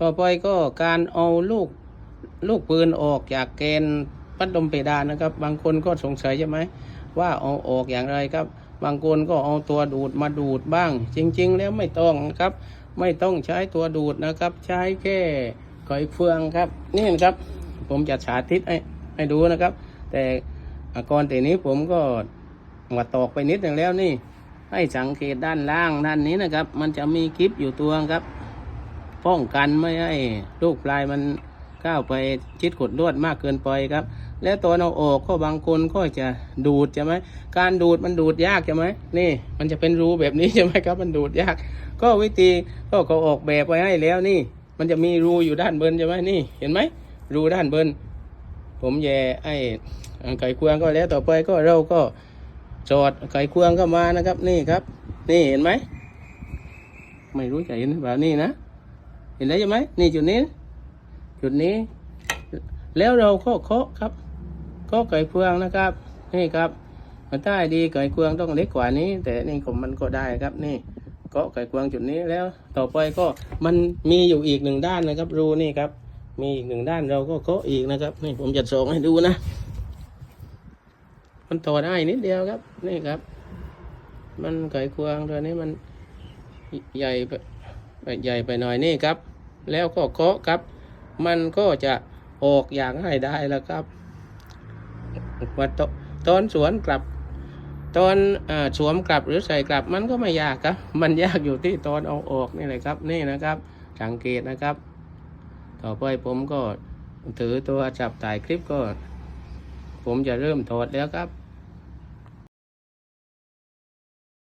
ต่อไปก็การเอาลูกลูกปืนออกจากแกนพัดลมเพดานนะครับ บางคนก็สงสัยใช่ไหมว่าเอาออกอย่างไรครับ บางคนก็เอาตัวดูดมาดูดบ้าง จริง ๆ แล้วไม่ต้องนะครับ ไม่ต้องใช้ตัวดูดนะครับ ใช้แค่ไขเฟืองครับ นี่นะครับ ผมจะสาธิตให้ให้ดูนะครับ แต่ก่อนแต่นี้ผมก็มาตอกไปนิดหนึ่งแล้วนี่ ให้สังเกตด้านล่างด้านนี้นะครับ มันจะมีคลิปอยู่ตัวครับ ป้องกันไม่ให้ลูกปลายมันก้าวไปชิดขดลวดมากเกินไปครับ แล้วตอนเอาออกก็บางคนก็จะดูดใช่ไหมการดูดมันดูดยากใช่ไหมนี่มันจะเป็นรูแบบนี้ใช่ไหมครับ มันดูดยาก ก็วิธีก็เขาออกแบบไว้ให้แล้วนี่ มันจะมีรูอยู่ด้านบนใช่ไหมนี่ เห็นไหมรูด้านบนผมแย่ไอ้ไก่ควงก็แล้วต่อไปก็เราก็จอดไก่ควงเข้ามานะครับ นี่ครับ นี่เห็นไหมไม่รู้จะเห็นหรือเปล่านี่นะ เห็นแล้วใช่ไหมนี่จุดนี้ จุดนี้ แล้วเราเคาะเคาะครับเคาะไก่เฟืองนะครับ นี่ครับมันได้ดีไก่เฟืองต้องเล็กกว่านี้ แต่นี่ผมมันก็ได้ครับนี่เคาะไก่เฟืองจุดนี้แล้ว ต่อไปก็มันมีอยู่อีกหนึ่งด้านนะครับ รูนี่ครับ มีอีกหนึ่งด้านเราก็เคาะอีกนะครับ นี่ผมจะส่งให้ดูนะ มันต่อได้นิดเดียวครับ นี่ครับ มันไก่ควงตัวนี้มันใหญ่ไปใหญ่ไปหน่อยนี่ครับ แล้วก็เคาะครับ มันก็จะออกอย่างง่ายได้แล้วครับว่าตตอนสวนกลับ ตอนอสวมกลับหรือใส่กลับมันก็ไม่ยากครับ มันยากอยู่ที่ตอนเอาออกนี่แหละครับ นี่นะครับ สังเกตนะครับ ต่อไปผมก็ถือตัวจับถ่ายคลิปก็ ผมจะเริ่มถอดแล้วครับ